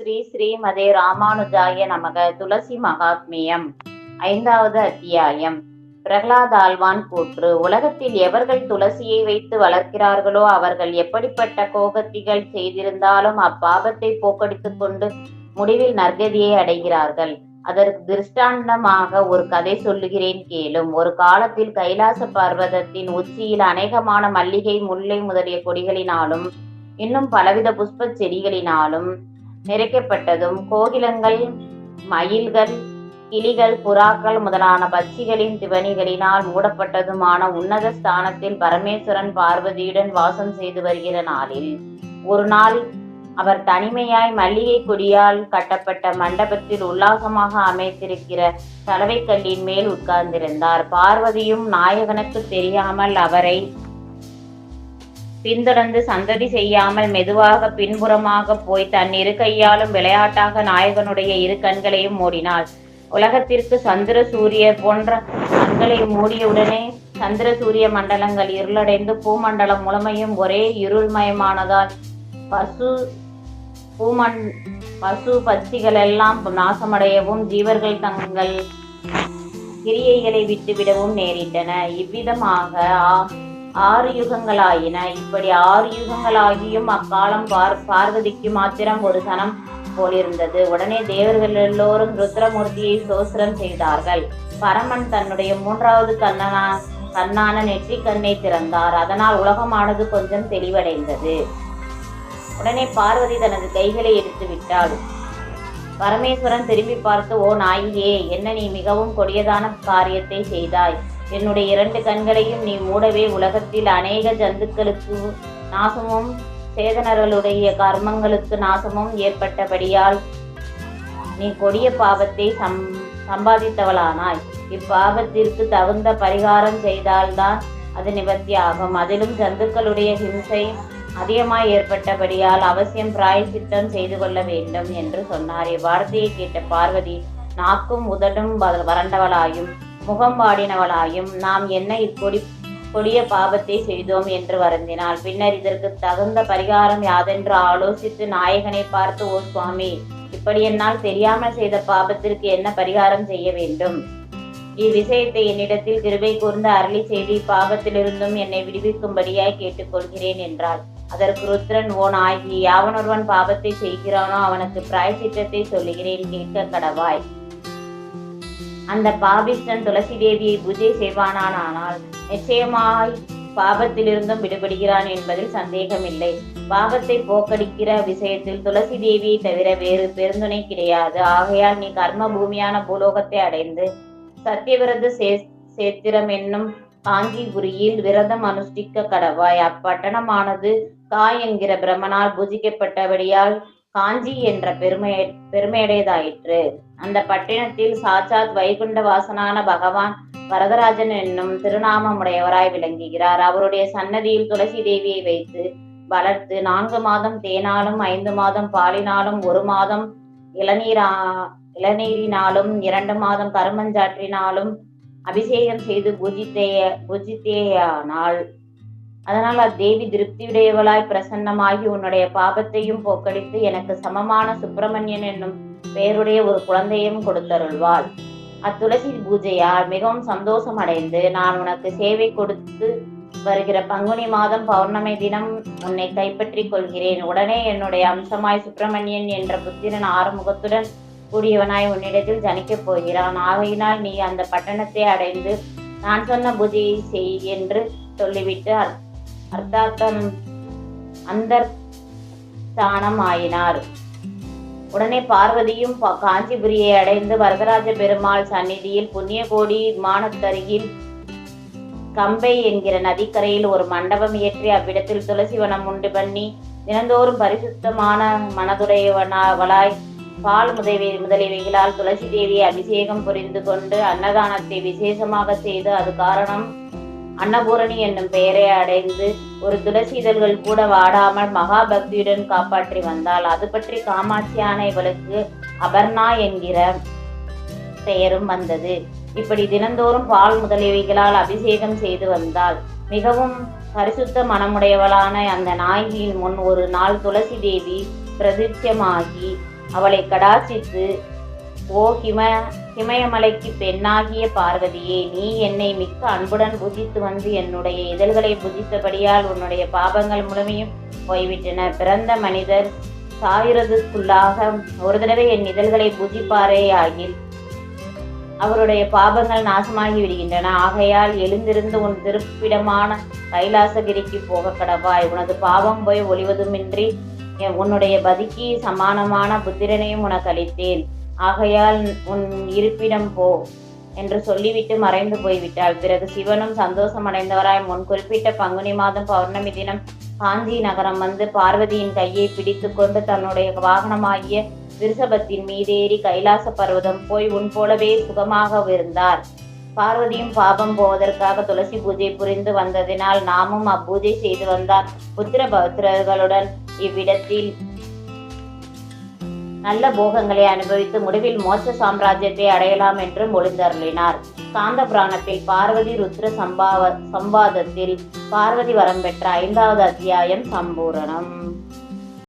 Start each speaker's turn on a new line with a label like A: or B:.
A: ஸ்ரீ ஸ்ரீமதே ராமானுஜாய நமக துளசி மகாத்மியம். ஐந்தாவது அத்தியாயம். பிரகலாதாழ்வான் கூற்று உலகத்தில் எவர்கள் துளசியை வைத்து வளர்க்கிறார்களோ அவர்கள் எப்படிப்பட்ட கோபத்திகள் செய்திருந்தாலும் அப்பாபத்தை போக்கடித்துக் கொண்டு முடிவில் நற்கதியை அடைகிறார்கள். அதற்கு திருஷ்டாந்தமாக ஒரு கதை சொல்லுகிறேன் கேளும். ஒரு காலத்தில் கைலாச பர்வதத்தின் உச்சியில் அநேகமான மல்லிகை முல்லை முதலிய கொடிகளினாலும் இன்னும் பலவித புஷ்ப செடிகளினாலும் நிறைக்கப்பட்டதும் கோகிலங்கள் மயில்கள் கிளிகள் புறாக்கள் முதலான பட்சிகளின் திவனிகளினால் மூடப்பட்டதுமான உன்னத ஸ்தானத்தில் பரமேஸ்வரன் பார்வதியுடன் வாசம் செய்து வருகிற நாளில் ஒரு நாள் அவர் தனிமையாய் மல்லிகை கொடியால் கட்டப்பட்ட மண்டபத்தில் உல்லாசமாக அமைத்திருக்கிற சலவைக்கல்லின் மேல் உட்கார்ந்திருந்தார். பார்வதியும் நாயகனுக்கு தெரியாமல் அவரை பின்தொடர்ந்து சந்ததி செய்யாமல் மெதுவாக பின்புறமாக போய் தன் இரு கையாலும் விளையாட்டாக நாயகனுடைய இரு கண்களையும் மூடினாள். உலகத்திற்கு சந்திர சூரிய போன்ற கண்களை மூடியவுடனே சந்திர சூரிய மண்டலங்கள் இருளடைந்து பூமண்டலம் முழுமையும் ஒரே இருள்மயமானதால் பசு பூமண் பசு பட்சிகள் எல்லாம் நாசமடையவும் ஜீவர்கள் தங்கள் கிரியைகளை விட்டுவிடவும் நேரிட்டன. இவ்விதமாக ஆ- ஆறு யுகங்களாயின. இப்படி ஆறு யுகங்களாகியும் அக்காலம் பார் பார்வதிக்கு மாத்திரம் ஒரு சனம் போலிருந்தது. உடனே தேவர்கள் எல்லோரும் ருத்ரமூர்த்தியை சோசரம் செய்தார்கள். பரமன் தன்னுடைய மூன்றாவது கண்ணனா கண்ணான நெற்றி கண்ணை திறந்தார். அதனால் உலகமானது கொஞ்சம் தெளிவடைந்தது. உடனே பார்வதி தனது கைகளை எடுத்து விட்டாள். பரமேஸ்வரன் திரும்பி பார்த்து ஓ நாயியே என்ன நீ மிகவும் கொடியதான காரியத்தை செய்தாய். என்னுடைய இரண்டு கண்களையும் நீ மூடவே உலகத்தில் அநேக ஜந்துக்களுக்கு நாசமும் சேதனர்களுடைய கர்மங்களுக்கு நாசமும் ஏற்பட்டபடியால் நீ கொடிய பாவத்தை சம் சம்பாதித்தவளானாய். இப்பாவத்திற்கு தகுந்த பரிகாரம் செய்தால்தான் அது நிவர்த்தி ஆகும் அதிலும் ஜந்துக்களுடைய ஹிம்சை அதிகமாய் ஏற்பட்டபடியால் அவசியம் பிராயசித்தம் செய்து கொள்ள வேண்டும் என்று சொன்னார். இவ்வார்த்தையை கேட்ட பார்வதி நாக்கும் உதடும் வ- வறண்டவளாயும் முகம் பாடினவளாயும் நாம் என்ன இப்பொடி கொடிய பாவத்தை செய்தோம்? என்று வருந்தினாள். பின்னர் இதற்கு தகுந்த பரிகாரம் யாதென்று ஆலோசித்து நாயகனை பார்த்து ஓ சுவாமி இப்படி என்னால் தெரியாமல் செய்த பாபத்திற்கு என்ன பரிகாரம் செய்ய வேண்டும் இவ்விஷயத்தை என்னிடத்தில் கிருபை கூர்ந்து அருளி செய்து இப்பாபத்திலிருந்தும் என்னை விடுவிக்கும்படியாய் கேட்டுக்கொள்கிறேன் என்றாள். அதற்கு ருத்ரன் ஓ ஆகி யாவனொருவன் பாவத்தை செய்கிறானோ அவனுக்கு பிராயசித்தத்தை சொல்லுகிறேன் கேட்க கடவாய். அந்த பாபிஷ்டன் துளசி தேவியை பூஜை செய்வானானால் நிச்சயமாய் பாபத்திலிருந்தும் விடுபடுகிறான் என்பதில் சந்தேகமில்லை. பாபத்தை போக்கடிக்கிற விஷயத்தில் துளசி தேவியை தவிர வேறு பெருந்துணை கிடையாது. ஆகையால் நீ கர்ம பூமியான பூலோகத்தை அடைந்து சத்தியவிரத சே சேத்திரம் என்னும் காஞ்சிபுரியில் விரதம் அனுஷ்டிக்க கடவாய். அப்பட்டணமானது காய் என்கிற பிரம்மனால் பூஜிக்கப்பட்டபடியால் காஞ்சி என்ற பெருமை பெருமையுடையதாயிற்று. அந்த பட்டினத்தில் சாட்சாத் வைகுண்ட வாசனான பகவான் வரதராஜன் என்னும் திருநாமமுடையவராய் விளங்குகிறார். அவருடைய சன்னதியில் துளசி தேவியை வைத்து வளர்த்து நான்கு மாதம் தேனாலும் ஐந்து மாதம் பாலினாலும் ஒரு மாதம் இளநீரா இளநீரினாலும் இரண்டு மாதம் கருமஞ்சாற்றினாலும் அபிஷேகம் செய்து பூஜித்தேய பூஜித்தேயானால் அதனால் அத்தேவி திருப்தியுடையவளாய் பிரசன்னமாகி உன்னுடைய பாபத்தையும் போக்கடித்து எனக்கு சமமான சுப்பிரமணியன் என்னும் பெயருடைய ஒரு குழந்தையும் கொடுத்தருள்வாள். அத்துளசி பூஜையால் மிகவும் சந்தோஷம் அடைந்து நான் உனக்கு சேவை கொடுத்து வருகிற பங்குனி மாதம் பௌர்ணமி தினம் உன்னை கைப்பற்றி கொள்கிறேன். உடனே என்னுடைய அம்சமாய் சுப்பிரமணியன் என்ற புத்திரன் ஆறுமுகத்துடன் கூடியவனாய் உன்னிடத்தில் ஜனிக்கப் போகிறான். ஆகையினால் நீ அந்த பட்டணத்தை அடைந்து நான் சொன்ன பூஜையை செய் என்று சொல்லிவிட்டு அர்த்தாத்தம் அந்தர் ஆயினார் உடனே பார்வதியும் காஞ்சிபுரியை அடைந்து வரதராஜ பெருமாள் சந்நிதியில் புண்ணிய கோடி விமானத்தருகில் கம்பை என்கிற நதிக்கரையில் ஒரு மண்டபம் இயற்றி அவ்விடத்தில் துளசி வனம் உண்டு பண்ணி தினந்தோறும் பரிசுத்தமான மனதுடையவனாவளாய் பால் முதவி முதலியவைகளால் துளசி தேவியை அபிஷேகம் புரிந்து கொண்டு அன்னதானத்தை விசேஷமாக செய்து அது காரணம் அன்னபூரணி என்னும் பெயரை அடைந்து ஒரு துளசி இதழ்கள் கூட வாடாமல் மகாபக்தியுடன் காப்பாற்றி வந்தாள் அது பற்றி காமாட்சியான இவளுக்கு அபர்ணா என்கிற பெயரும் வந்தது. இப்படி தினந்தோறும் பால் முதலியவைகளால் அபிஷேகம் செய்து வந்தாள் மிகவும் பரிசுத்த மனமுடையவளான அந்த நாயகியின் முன் ஒரு நாள் துளசி தேவி பிரதிட்சமாகி அவளை கடாசித்து ஓ ஹிம ஹிமயமலைக்கு பெண்ணாகிய பார்வதியே நீ என்னை மிக்க அன்புடன் புஜித்து வந்து என்னுடைய இதழ்களை புஜித்தபடியால் உன்னுடைய பாபங்கள் முழுமையும் போய்விட்டன. பிறந்த மனிதர் சாயிரதுக்குள்ளாக ஒரு தடவை என் இதழ்களை புஜிப்பாரே ஆகில் அவருடைய பாபங்கள் நாசமாகி விடுகின்றன. ஆகையால் எழுந்திருந்து உன் திருப்பிடமான கைலாசகிரிக்கு போக கடவாய். உனது பாவம் போய் ஒளிவதுமின்றி உன்னுடைய பதிக்கு சமானமான புத்திரனையும் உனக்கு அளித்தேன். ஆகையால் உன் இருப்பிடம் போ என்று சொல்லிவிட்டு மறைந்து போய்விட்டாள். பிறகு சிவனும் சந்தோஷம் அடைந்தவராய் முன் குறிப்பிட்ட பங்குனி மாதம் பௌர்ணமி தினம் காஞ்சி நகரம் வந்து பார்வதியின் கையை பிடித்து கொண்டு தன்னுடைய வாகனமாகிய விருஷபத்தின் மீதேறி கைலாச பர்வதம் போய் உன் போலவே சுகமாக இருந்தார். பார்வதியும் பாபம் போவதற்காக துளசி பூஜை புரிந்து வந்ததினால் நாமும் அப்பூஜை செய்து வந்தார். புத்திர பௌத்திரர்களுடன் இவ்விடத்தில் நல்ல போகங்களை அனுபவித்து முடிவில் மோட்ச சாம்ராஜ்யத்தை அடையலாம் என்று மொழிந்தருளினார். சாந்த புராணத்தில் பார்வதி ருத்ர சம்பாவ சம்பாதத்தில் பார்வதி வரம் பெற்ற ஐந்தாவது அத்தியாயம் சம்பூரணம்.